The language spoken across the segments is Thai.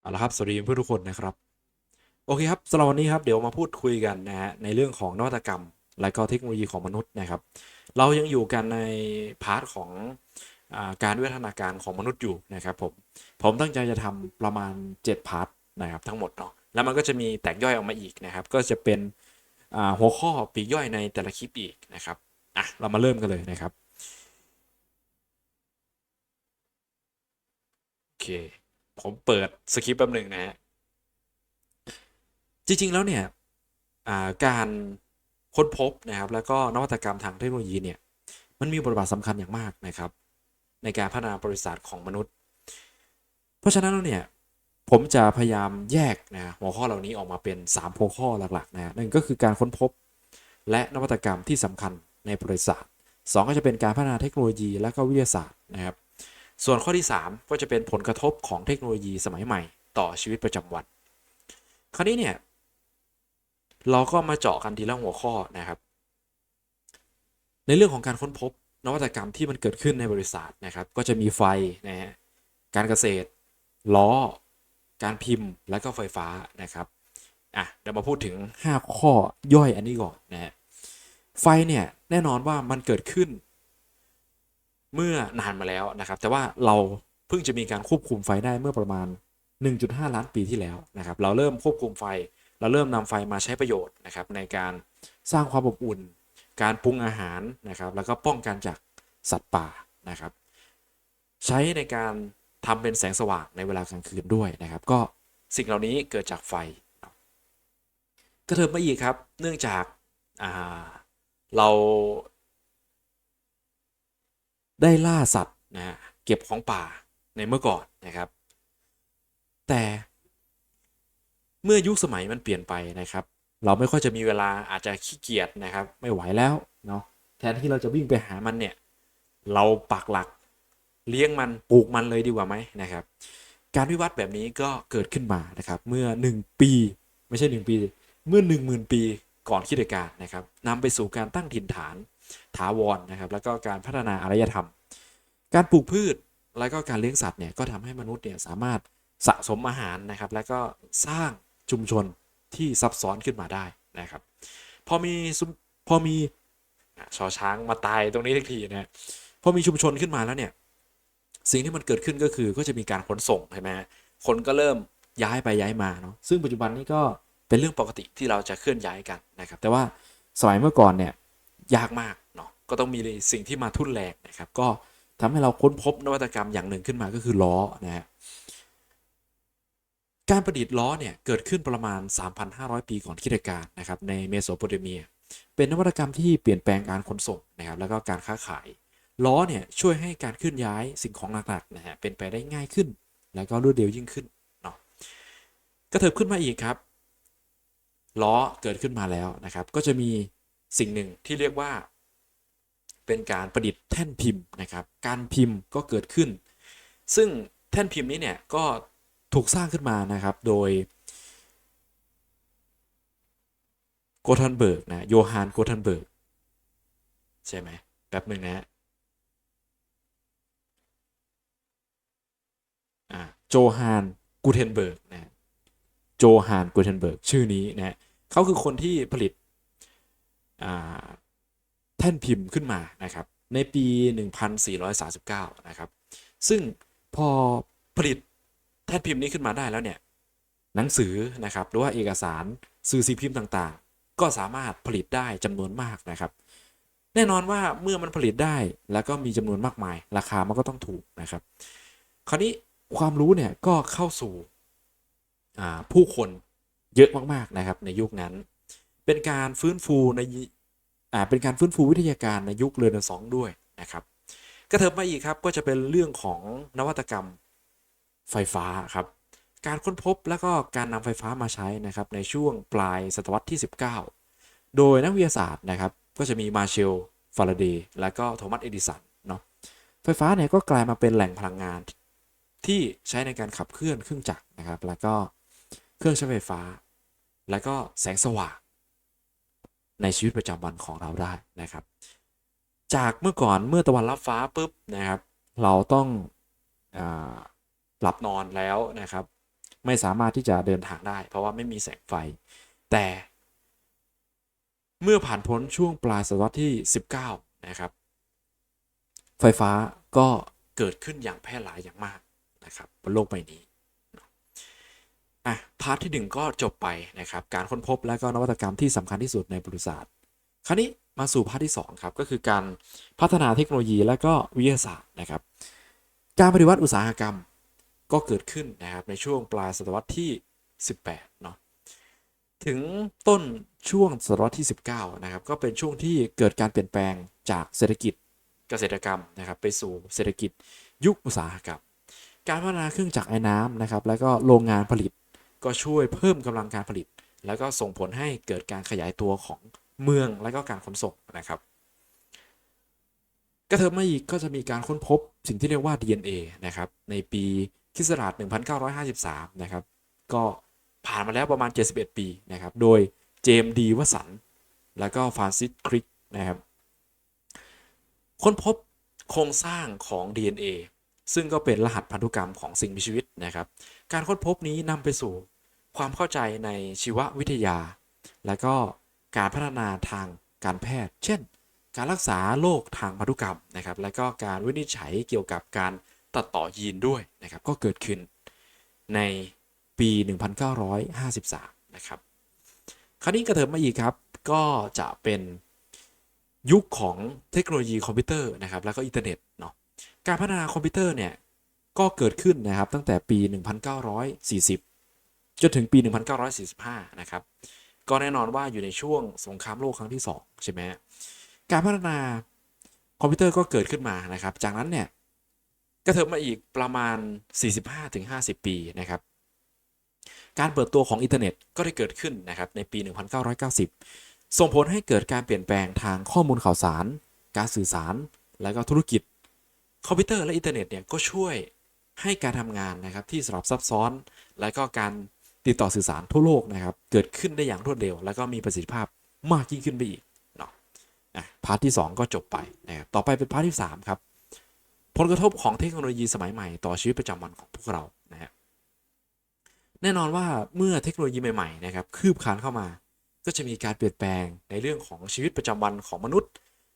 เอาละครับ สวัสดีเพื่อนทุกคนนะครับ โอเคครับสำหรับวันนี้ครับเดี๋ยวมาพูดคุยกันนะฮะในเรื่องของนวัตกรรม และก็เทคโนโลยีของมนุษย์นะครับ เรายังอยู่กันในพาร์ทของอการวิวัฒนาการของมนุษย์อยู่นะครับผม ผมตั้งใจจะทำประมาณ 7 พาร์ทนะครับทั้งหมดเนาะ แล้วมันก็จะมีแตกย่อยออกมาอีกนะครับ ก็จะเป็นหัวข้อปีกย่อยในแต่ละคลิปอีกนะครับ อะเรามาเริ่มกันเลยนะครับ โอเค ผมเปิดสคริปต์แป๊บหนึ่งนะฮะ จริง ๆ แล้วเนี่ยาการค้นพบนะครับ แล้วก็นวัตกรรมทางเทคโนโลยีเนี่ย มันมีบทบาทสำคัญอย่างมากนะครับ ในการพัฒนาบริษัทของมนุษย์ เพราะฉะนั้นแล้วเนี่ย ผมจะพยายามแยกนะหัวข้อเหล่านี้ออกมาเป็น3หัวข้อหลักๆนะนั่นก็คือการค้นพบ และนวัตกรรมที่สำคัญในบริษัท2ก็จะเป็นการพัฒนาเทคโนโลยีและก็วิทยาศาสตร์นะครับ ส่วนข้อที่ 3 ก็จะเป็นผลกระทบของเทคโนโลยีสมัยใหม่ ต่อชีวิตประจำวัน คราวนี้เนี่ยเราก็มาเจาะกันทีละหัวข้อนะครับ ในเรื่องของการค้นพบนวัตกรรมที่มันเกิดขึ้นในบริษัทนะครับ ก็จะมีไฟนะฮะการเกษตร ล้อ การพิมพ์และก็ไฟฟ้านะครับอะเดี๋ยวมาพูดถึง 5 ข้อย่อยอันนี้ก่อนนะฮะไฟเนี่ยแน่นอนว่ามันเกิดขึ้น เมื่อนานมาแล้วนะครับ แต่ว่าเราเพิ่งจะมีการควบคุมไฟได้เมื่อประมาณ 1.5 ล้านปีที่แล้วนะครับ เราเริ่มควบคุมไฟ เราเริ่มนำไฟมาใช้ประโยชน์นะครับ ในการสร้างความอบอุ่น การปรุงอาหารนะครับ แล้วก็ป้องกันจากสัตว์ป่านะครับ ใช้ในการทำเป็นแสงสว่างในเวลากลางคืนด้วยนะครับ ก็สิ่งเหล่านี้เกิดจากไฟกระเถิบมาอีกครับ เนื่องจากาเรา ได้ล่าสัตว์นะเก็บของป่าในเมื่อก่อนนะครับ แต่เมื่อยุคสมัยมันเปลี่ยนไปนะครับ เราไม่ค่อยจะมีเวลาอาจจะขี้เกียจนะครับ ไม่ไหวแล้วเนาะแทนที่เราจะวิ่งไปหามันเนี่ย เราปักหลักเลี้ยงมันปลูกมันเลยดีกว่าไหมนะครับ การวิวัฒน์แบบนี้ก็เกิดขึ้นมานะครับ เมื่อ 1 ปี ไม่ใช่ 1 ปี เมื่อ 1 0,000 ปีก่อนคริดการนะครับนำไปสู่การตั้งถิ่นฐาน ถาวรนนะครับ แล้วก็การพัฒนาอารยธรรม การปลูกพืชแล้วก็การเลี้ยงสัตว์เนี่ยก็ทำให้มนุษย์เนี่ยสามารถสะสมอาหารนะครับ แล้วก็สร้างชุมชนที่ซับซ้อนขึ้นมาได้นะครับ พอมีพอมีอะชอช้างมาตายตรงนี้ทักทีนะฮะพอมีชุมชนขึ้นมาแล้วเนี่ยสิ่งที่มันเกิดขึ้นก็คือก็จะมีการขนส่งใช่ไหมคนก็เริ่มย้ายไปย้ายมาเนาะซึ่งปัจจุบันนี้ก็เป็นเรื่องปกติที่เราจะเคลื่อนย้ายกันนะครับ แต่ว่าสมัยเมื่อก่อนเนี่ย ยากมากเนาะก็ต้องมีสิ่งที่มาทุ่นแรงนะครับ ก็ทำให้เราค้นพบนวัตกรรมอย่างหนึ่งขึ้นมาก็คือล้อนะฮะการประดิษฐ์ล้อเนี่ยเกิดขึ้นประมาณ 3,500 ปีก่อนคริสตกาลนะครับในเมโสโปเตเมีย เป็นนวัตกรรมที่เปลี่ยนแปลงการขนส่งนะครับแล้วก็การค้าขาย ล้อเนี่ยช่วยให้การเคลื่อนย้ายสิ่งของหนักๆนะฮะเป็นไปได้ง่ายขึ้น แล้วก็รวดเร็วยิ่งขึ้นเนาะกระเถิบขึ้นมาอีกครับล้อเกิดขึ้นมาแล้วนะครับ ก็จะมี สิ่งหนึ่งที่เรียกว่า เป็นการประดิษฐ์แท่นพิมพ์นะครับ การพิมพ์ก็เกิดขึ้น ซึ่งแท่นพิมพ์นี้เนี่ยก็ถูกสร้างขึ้นมานะครับโดยโกทันเบิร์กนะโยฮานโกทันเบิร์กใช่ไหมแป๊บหนึ่งนะฮะอ่าโจฮานกูเทนเบิร์กนะโจฮานกูเทนเบิร์กชื่อนี้นะเขาคือคนที่ผลิต แท่นพิมพ์ขึ้นมานะครับในปี 1439 นะครับ ซึ่งพอผลิตแท่นพิมพ์นี้ขึ้นมาได้แล้วเนี่ยหนังสือนะครับหรือว่าเอกสารสื่อสิ่งพิมพ์ต่างๆ ก็สามารถผลิตได้จำนวนมากนะครับ แน่นอนว่าเมื่อมันผลิตได้แล้วก็มีจำนวนมากมาย ราคามันก็ต้องถูกนะครับ คราวนี้ความรู้เนี่ยก็เข้าสู่ผู้คนเยอะมากๆนะครับในยุคนั้น เป็นการฟื้นฟูในอ่าเป็นการฟื้นฟูวิทยาการในยุคเรเนซองด้วยนะครับกระเถิบมาอีกครับก็จะเป็นเรื่องของนวัตกรรมไฟฟ้าครับการค้นพบแล้วก็การนำไฟฟ้ามาใช้นะครับในช่วงปลายศตวรรษที่ 19 โดยนักวิทยาศาสตร์นะครับก็จะมีมาเชลฟาราเดย์และก็โทมัสเอดิสันเนาะไฟฟ้าเนี่ยก็กลายมาเป็นแหล่งพลังงานที่ใช้ในการขับเคลื่อนเครื่องจักรนะครับ แล้วก็เครื่องใช้ไฟฟ้า แล้วก็แสงสว่าง ในชีวิตประจำวันของเราได้นะครับ จากเมื่อก่อนเมื่อตะวันรับฟ้าปุ๊บนะครับ เราต้องหลับนอนแล้วนะครับ ไม่สามารถที่จะเดินทางได้ เพราะว่าไม่มีแสงไฟ แต่เมื่อผ่านพ้นช่วงปลายศตวรรษที่ 19 นะครับ ไฟฟ้าก็เกิดขึ้นอย่างแพร่หลายอย่างมากนะครับบนโลกใบนี้ อะพาร์ทที่หนึ่งก็จบไปนะครับการค้นพบและก็นวัตกรรมที่สำคัญที่สุดในประวัติศาสตร์คราวนี้มาสู่พาร์ทที่2ครับก็คือการพัฒนาเทคโนโลยีและก็วิทยาศาสตร์นะครับ การปฏิวัติอุตสาหกรรมก็เกิดขึ้นนะครับในช่วงปลายศตวรรษที่ 18เนาะถึงต้นช่วงศตวรรษที่ 19 นะครับ ก็เป็นช่วงที่เกิดการเปลี่ยนแปลงจากเศรษฐกิจเกษตรกรรมนะครับ ไปสู่เศรษฐกิจยุคอุตสาหกรรม การพัฒนาเครื่องจักรไอ้น้ำนะครับ แล้วก็โรงงานผลิต ก็ช่วยเพิ่มกำลังการผลิต แล้วก็ส่งผลให้เกิดการขยายตัวของเมืองและก็การขนส่งนะครับกระเทิบมาอีกก็จะมีการค้นพบสิ่งที่เรียกว่า DNA นะครับในปีคริศักราช1953 นะครับ ก็ผ่านมาแล้วประมาณ 71 ปีนะครับ โดยเจมส์ดีวสัน แล้วก็ฟรานซิสคริกนะครับ ค้นพบโครงสร้างของ DNA ซึ่งก็เป็นรหัสพันธุกรรมของสิ่งมีชีวิตนะครับ การค้นพบนี้นำไปสู่ ความเข้าใจในชีววิทยา และก็การพัฒนาทางการแพทย์ เช่น การรักษาโรคทางพันธุกรรมนะครับ และก็การวินิจฉัยเกี่ยวกับการตัดต่อยีนด้วยนะครับ ก็เกิดขึ้นในปี 1953 นะครับ คราวนี้กระเถิบมาอีกครับ ก็จะเป็นยุคของเทคโนโลยีคอมพิวเตอร์นะครับ แล้วก็อินเทอร์เน็ตเนาะ การพัฒนาคอมพิวเตอร์เนี่ย ก็เกิดขึ้นนะครับตั้งแต่ปี 1940 จนถึงปี 1945 นะครับ ก็แน่นอนว่าอยู่ในช่วงสงครามโลกครั้งที่ 2 ใช่ไหมการพัฒนาคอมพิวเตอร์ก็เกิดขึ้นมานะครับ จากนั้นเนี่ยกระเถิบมาอีกประมาณ 45-50 ปีนะครับการเปิดตัวของอินเทอร์เน็ตก็ได้เกิดขึ้นนะครับในปี 1990 ส่งผลให้เกิดการเปลี่ยนแปลงทางข้อมูลข่าวสาร การสื่อสาร และก็ธุรกิจ คอมพิวเตอร์และอินเทอร์เน็ตเนี่ยก็ช่วยให้การทำงานนะครับที่สลับซับซ้อน และก็การ ติดต่อสื่อสารทั่วโลกนะครับ เกิดขึ้นได้อย่างรวดเร็ว และก็มีประสิทธิภาพมากยิ่งขึ้นไปอีกเนาะอะพาร์ทที่ 2 ก็จบไปนะครับต่อไปเป็นพาร์ทที่ 3 ครับ ผลกระทบของเทคโนโลยีสมัยใหม่ต่อชีวิตประจำวันของพวกเรานะฮะแน่นอนว่าเมื่อเทคโนโลยีใหม่ๆนะครับคืบคลานเข้ามา ก็จะมีการเปลี่ยนแปลงในเรื่องของชีวิตประจำวันของมนุษย์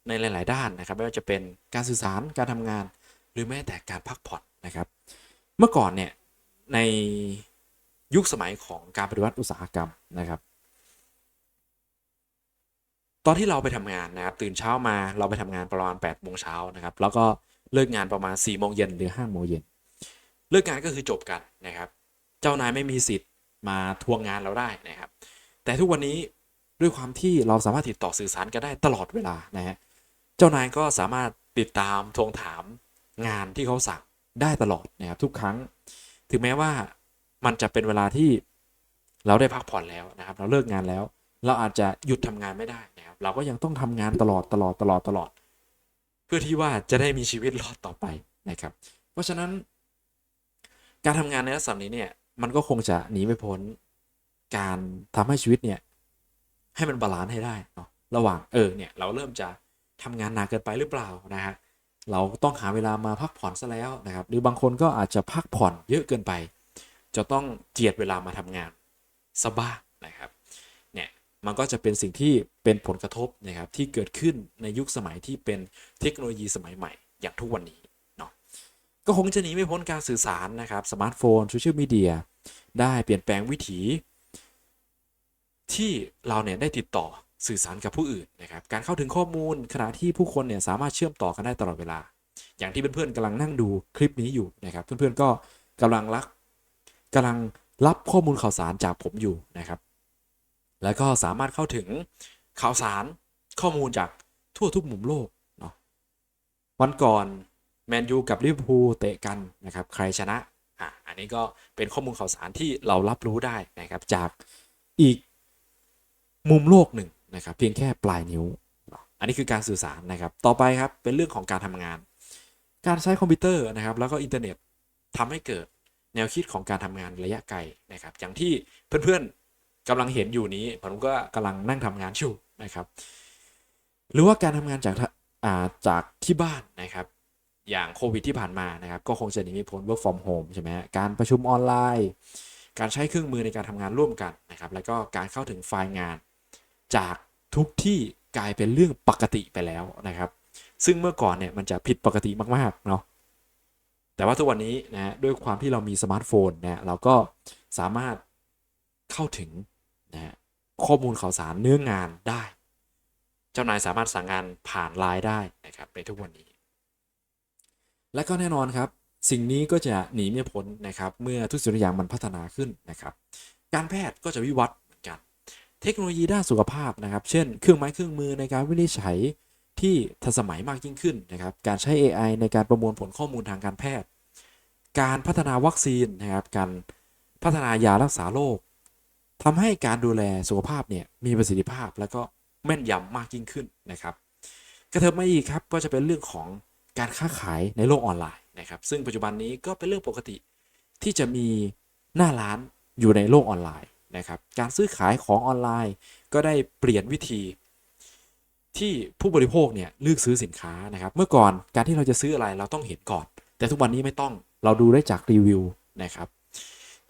ในหลาย ๆ ด้านนะครับไม่ว่าจะเป็นการสื่อสารการทำงาน หรือแม้แต่การพักผ่อนนะครับ เมื่อก่อนเนี่ยใน ยุคสมัยของการปฏิวัติอุตสาหกรรมนะครับ ตอนที่เราไปทำงานนะครับตื่นเช้ามาเราไปทำงานประมาณ8ปดโมงเช้านะครับ แล้วก็เลิกงานประมาณ4ี่โมงเย็นหรือ5้าโมงเย็นเลิกงานก็คือจบกันนะครับ เจ้านายไม่มีสิทธิ์มาทวงงานเราได้นะครับ แต่ทุกวันนี้ด้วยความที่เราสามารถติดต่อสื่อสารกันได้ตลอดเวลานะฮะเจ้านายก็สามารถติดตามทวงถามงานที่เขาสั่งได้ตลอดนะครับทุกครั้ง ถึงแม้ว่า มันจะเป็นเวลาที่เราได้พักผ่อนแล้วนะครับ เราเลิกงานแล้ว เราอาจจะหยุดทำงานไม่ได้นะครับ เราก็ยังต้องทำงานตลอดตลอดตลอดตลอด เพื่อที่ว่าจะได้มีชีวิตรอดต่อไปนะครับ เพราะฉะนั้น การทำงานในลักษณะนี้เนี่ยมันก็คงจะหนีไม่พ้นการทำให้ชีวิตเนี่ยให้มันบาลานซ์ให้ได้เนาะระหว่างเออเนี่ยเราเริ่มจะทำงานหนักเกินไปหรือเปล่านะฮะเราต้องหาเวลามาพักผ่อนซะแล้วนะครับ หรือบางคนก็อาจจะพักผ่อนเยอะเกินไป จะต้องเจียดเวลามาทำงานซะบ้างนะครับเนี่ยมันก็จะเป็นสิ่งที่เป็นผลกระทบนะครับที่เกิดขึ้นในยุคสมัยที่เป็นเทคโนโลยีสมัยใหม่ อย่างทุกวันนี้เนาะก็คงจะหนีไม่พ้นการสื่อสารนะครับสมาร์ทโฟนโซเชียลมีเดียได้เปลี่ยนแปลงวิถีที่เราเนี่ยได้ติดต่อสื่อสารกับผู้อื่นนะครับ การเข้าถึงข้อมูลขณะที่ผู้คนเนี่ยสามารถเชื่อมต่อกันได้ตลอดเวลา อย่างที่เพื่อนๆกำลังนั่งดูคลิปนี้อยู่นะครับ เพื่อนๆก็กำลังรัก กำลังรับข้อมูลข่าวสารจากผมอยู่นะครับ แล้วก็สามารถเข้าถึงข่าวสารข้อมูลจากทั่วทุกมุมโลกเนาะวันก่อนแมนยูกับลิเวอร์พูลเตะกันนะครับใครชนะอะอันนี้ก็เป็นข้อมูลข่าวสารที่เรารับรู้ได้นะครับจากอีกมุมโลกหนึ่งนะครับเพียงแค่ปลายนิ้ว อันนี้คือการสื่อสารนะครับ ต่อไปครับเป็นเรื่องของการทำงาน การใช้คอมพิวเตอร์นะครับแล้วก็อินเทอร์เน็ตทำให้เกิด แนวคิดของการทำงานระยะไกลนะครับ อย่างที่เพื่อนๆกำลังเห็นอยู่นี้ ผมก็กำลังนั่งทำงานอยู่นะครับ หรือว่าการทำงานจากาจากที่บ้านนะครับ อย่างโควิดที่ผ่านมานะครับ ก็คงจะหนีไม่พ้น work from home ใช่ไหมการประชุมออนไลน์ การใช้เครื่องมือในการทำงานร่วมกันนะครับ แล้วก็การเข้าถึงไฟล์งานจากทุกที่กลายเป็นเรื่องปกติไปแล้วนะครับ ซึ่งเมื่อก่อนเนี่ยมันจะผิดปกติมากๆเนาะ แต่ว่าทุกวันนี้นะด้วยความที่เรามีสมาร์ทโฟนนะเราก็สามารถเข้าถึงนะฮะข้อมูลข่าวสารเนื้องานได้ เจ้านายสามารถสั่งงานผ่านไลน์ได้นะครับในทุกวันนี้ และก็แน่นอนครับ สิ่งนี้ก็จะหนีไม่พ้นนะครับ เมื่อทุกสิ่งทุกอย่างมันพัฒนาขึ้นนะครับ การแพทย์ก็จะวิวัฒน์เหมือนกัน เทคโนโลยีด้านสุขภาพนะครับ เช่น เครื่องไม้เครื่องมือในการวินิจฉัย ที่ทันสมัยมากยิ่งขึ้นนะครับ การใช้ AI ในการประมวลผลข้อมูลทางการแพทย์ การพัฒนาวัคซีนนะครับการพัฒนายารักษาโรคทำให้การดูแลสุขภาพเนี่ยมีประสิทธิภาพแล้วก็แม่นยำมากยิ่งขึ้นนะครับกระเทิบมาอีกครับก็จะเป็นเรื่องของการค้าขายในโลกออนไลน์นะครับ ซึ่งปัจจุบันนี้ก็เป็นเรื่องปกติที่จะมีหน้าร้านอยู่ในโลกออนไลน์นะครับ การซื้อขายของออนไลน์ก็ได้เปลี่ยนวิธี ที่ผู้บริโภคเนี่ยเลือกซื้อสินค้านะครับ เมื่อก่อนการที่เราจะซื้ออะไรเราต้องเห็นก่อน แต่ทุกวันนี้ไม่ต้องเราดูได้จากรีวิวนะครับ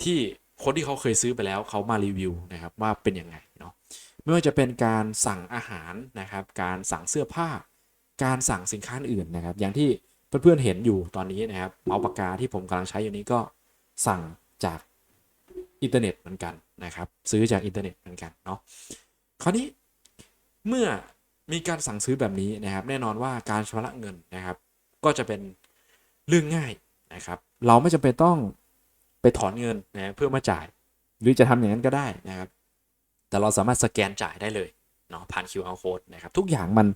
ที่คนที่เขาเคยซื้อไปแล้วเขามารีวิวนะครับว่าเป็นยังไงเนาะไม่ว่าจะเป็นการสั่งอาหารนะครับ การสั่งเสื้อผ้า การสั่งสินค้าอื่นนะครับ อย่างที่เพื่อนๆเห็นอยู่ตอนนี้นะครับเมาส์ปากกาที่ผมกำลังใช้อยู่นี้ก็สั่งจากอินเทอร์เน็ตเหมือนกันนะครับ ซื้อจากอินเทอร์เน็ตเหมือนกันเนาะคราวนี้เมื่อ มีการสั่งซื้อแบบนี้นะครับ แน่นอนว่าการชำระเงินนะครับ ก็จะเป็นเรื่องง่ายนะครับ เราไม่จำเป็นต้องไปถอนเงินนะเพื่อมาจ่าย หรือจะทำอย่างนั้นก็ได้นะครับ แต่เราสามารถสแกนจ่ายได้เลยเนาะผ่าน QR code นะครับ ทุกอย่างมัน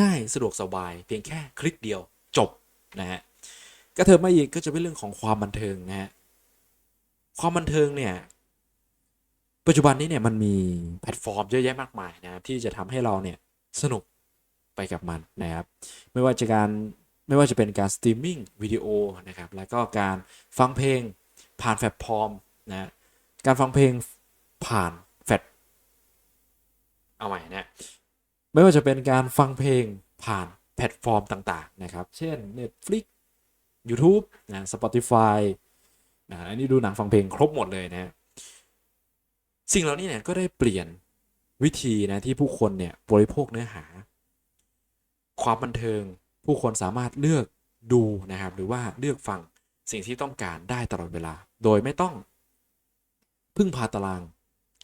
ง่ายสะดวกสบาย เพียงแค่คลิกเดียวจบนะฮะก็เทิมมาอีกก็จะเป็นเรื่องของความบันเทิงนะฮะความบันเทิงเนี่ยปัจจุบันนี้เนี่ยมันมีแพลตฟอร์มเยอะแยะมากมายนะครับที่จะทำให้เราเนี่ย สนุกไปกับมันนะครับ ไม่ว่าจะการไม่ว่าจะเป็นการสตรีมมิ่งวิดีโอนะครับ แล้วก็การฟังเพลงผ่านแพลตฟอร์มนะการฟังเพลงผ่านแฟลชเอาใหม่นะไม่ว่าจะเป็นการฟังเพลงผ่านแพลตฟอร์มต่าง ๆ นะครับ เช่น Netflix YouTube นะ Spotify นะอันนี้ดูหนังฟังเพลงครบหมดเลยนะสิ่งเหล่านี้เนี่ยก็ได้เปลี่ยน วิธีนะที่ผู้คนเนี่ยบริโภคเนื้อหา ความบันเทิงผู้คนสามารถเลือกดูนะครับ หรือว่าเลือกฟังสิ่งที่ต้องการได้ตลอดเวลา โดยไม่ต้อง พึ่งพาตาราง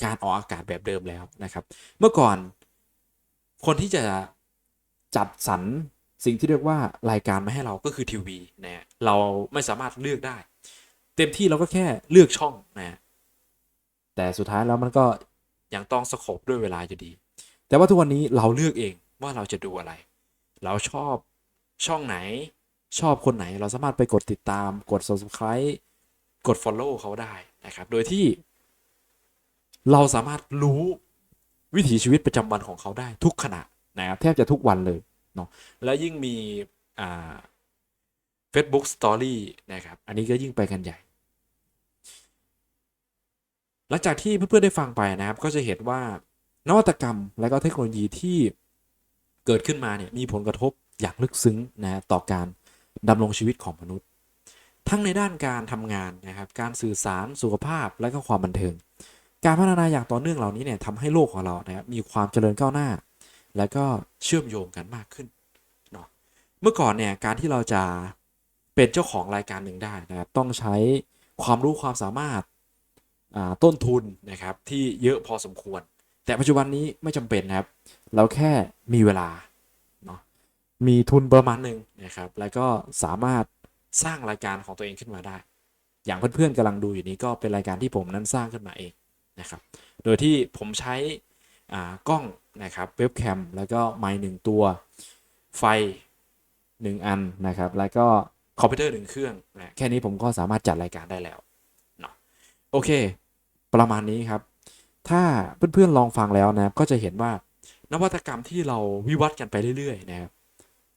การออกอากาศแบบเดิมแล้วนะครับ เมื่อก่อน คนที่จะจัดสรรสิ่งที่เรียกว่ารายการมาให้เราก็คือทีวีนะเราไม่สามารถเลือกได้ เต็มที่เราก็แค่เลือกช่องนะแต่สุดท้ายแล้วมันก็ ยังต้องสโคบด้วยเวลาอยู่ดี แต่ว่าทุกวันนี้เราเลือกเองว่าเราจะดูอะไร เราชอบช่องไหนชอบคนไหนเราสามารถไปกดติดตามกด subscribe กด follow เขาได้นะครับ โดยที่เราสามารถรู้วิถีชีวิตประจำวันของเขาได้ทุกขณะนะครับ แทบจะทุกวันเลยเนาะและยิ่งมีอ่า Facebook Story นะครับ อันนี้ก็ยิ่งไปกันใหญ่ หลังจากที่เพื่อนๆได้ฟังไปนะครับ ก็จะเห็นว่านวัตกรรมและก็เทคโนโลยีที่เกิดขึ้นมาเนี่ยมีผลกระทบอย่างลึกซึ้งนะต่อการดำรงชีวิตของมนุษย์ ทั้งในด้านการทำงานนะครับ การสื่อสารสุขภาพและก็ความบันเทิง การพัฒนาอย่างต่อเนื่องเหล่านี้เนี่ยทำให้โลกของเรานะครับมีความเจริญก้าวหน้า และก็เชื่อมโยงกันมากขึ้นเนาะเมื่อก่อนเนี่ยการที่เราจะเป็นเจ้าของรายการหนึ่งได้นะครับ ต้องใช้ความรู้ความสามารถ ต้นทุนนะครับที่เยอะพอสมควร แต่ปัจจุบันนี้ไม่จำเป็นนะครับ เราแค่มีเวลาเนาะมีทุนประมาณหนึ่งนะครับ แล้วก็สามารถสร้างรายการของตัวเองขึ้นมาได้ อย่างเพื่อนๆกำลังดูอยู่นี้ก็เป็นรายการที่ผมนั้นสร้างขึ้นมาเองนะครับ โดยที่ผมใช้กล้องนะครับเว็บแคมแล้วก็ไมค์หนึ่งตัวไฟ 1 อันนะครับ แล้วก็คอมพิวเตอร์หนึ่งเครื่องนะแค่นี้ผมก็สามารถจัดรายการได้แล้วเนาะโอเค ประมาณนี้ครับ ถ้าเพื่อนๆลองฟังแล้วนะก็จะเห็นว่านวัตกรรมที่เราวิวัฒน์กันไปเรื่อยๆนะครับ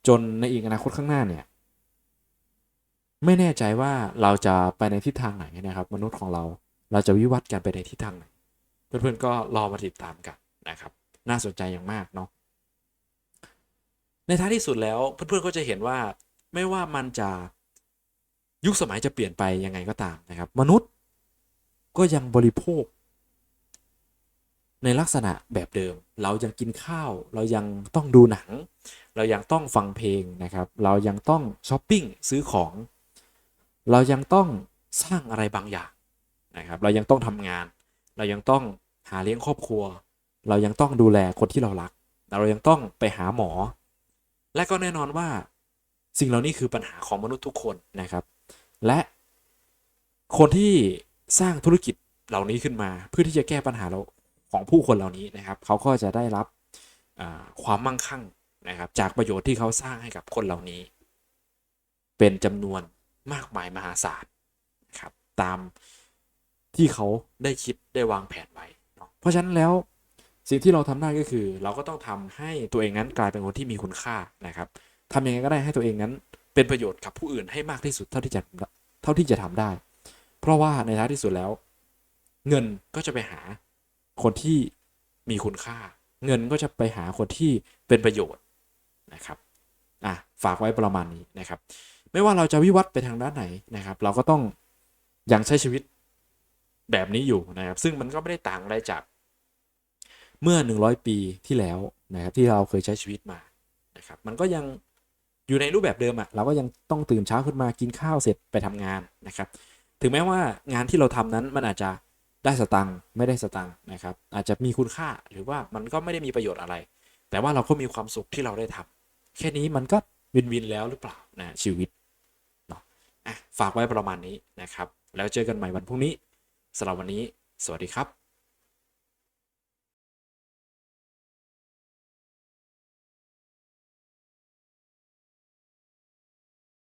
จนในอีกอนาคตข้างหน้าเนี่ย ไม่แน่ใจว่าเราจะไปในทิศทางไหนนะครับ มนุษย์ของเราเราจะวิวัฒน์กันไปในทิศทางไหนเพื่อนๆก็รอมาติดตามกันนะครับ น่าสนใจอย่างมากเนาะในท้ายที่สุดแล้วเพื่อนๆก็จะเห็นว่าไม่ว่ามันจะยุคสมัยจะเปลี่ยนไปยังไงก็ตามนะครับ มนุษย์ ก็ยังบริโภค ในลักษณะแบบเดิม เรายังกินข้าว เรายังต้องดูหนัง เรายังต้องฟังเพลงนะครับ เรายังต้องช้อปปิ้งซื้อของ เรายังต้องสร้างอะไรบางอย่างนะครับ เรายังต้องทำงาน เรายังต้องหาเลี้ยงครอบครัว เรายังต้องดูแลคนที่เรารัก เรายังต้องไปหาหมอ และก็แน่นอนว่าสิ่งเหล่านี้คือปัญหาของมนุษย์ทุกคนนะครับ และคนที่ สร้างธุรกิจเหล่านี้ขึ้นมา เพื่อที่จะแก้ปัญหาเราของผู้คนเหล่านี้นะครับเขาก็จะได้รับความมั่งคั่งนะครับจากประโยชน์ที่เขาสร้างให้กับคนเหล่านี้ เป็นจำนวนมากมายมหาศาลครับตามที่เขาได้คิดได้วางแผนไว้เนาะเพราะฉะนั้นแล้วสิ่งที่เราทำได้ก็คือ เราก็ต้องทำให้ตัวเองนั้นกลายเป็นคนที่มีคุณค่านะครับทำยังไงก็ได้ให้ตัวเองนั้น เป็นประโยชน์กับผู้อื่นให้มากที่สุดเท่าที่จะเท่าที่จะทำได้ เพราะว่าในท้ายที่สุดแล้ว เงินก็จะไปหาคนที่มีคุณค่า เงินก็จะไปหาคนที่เป็นประโยชน์นะครับอะฝากไว้ประมาณนี้นะครับ ไม่ว่าเราจะวิวัฒน์ไปทางด้านไหนนะครับ เราก็ต้องยังใช้ชีวิตแบบนี้อยู่นะครับ ซึ่งมันก็ไม่ได้ต่างอะไรจากเมื่อ 100 ปีที่แล้วนะครับที่เราเคยใช้ชีวิตมานะครับ มันก็ยังอยู่ในรูปแบบเดิมอะ่ะเราก็ยังต้องตื่นเช้าขึ้นมากินข้าวเสร็จไปทำงานนะครับ ถึงแม้ว่างานที่เราทำนั้นมันอาจจะได้สตังค์ไม่ได้สตังค์นะครับ อาจจะมีคุณค่าหรือว่ามันก็ไม่ได้มีประโยชน์อะไร แต่ว่าเราก็มีความสุขที่เราได้ทำแค่นี้มันก็วินวินแล้วหรือเปล่านะชีวิตเนาะอะฝากไว้ประมาณนี้นะครับ แล้วเจอกันใหม่วันพรุ่งนี้สำหรับวันนี้ สวัสดีครับ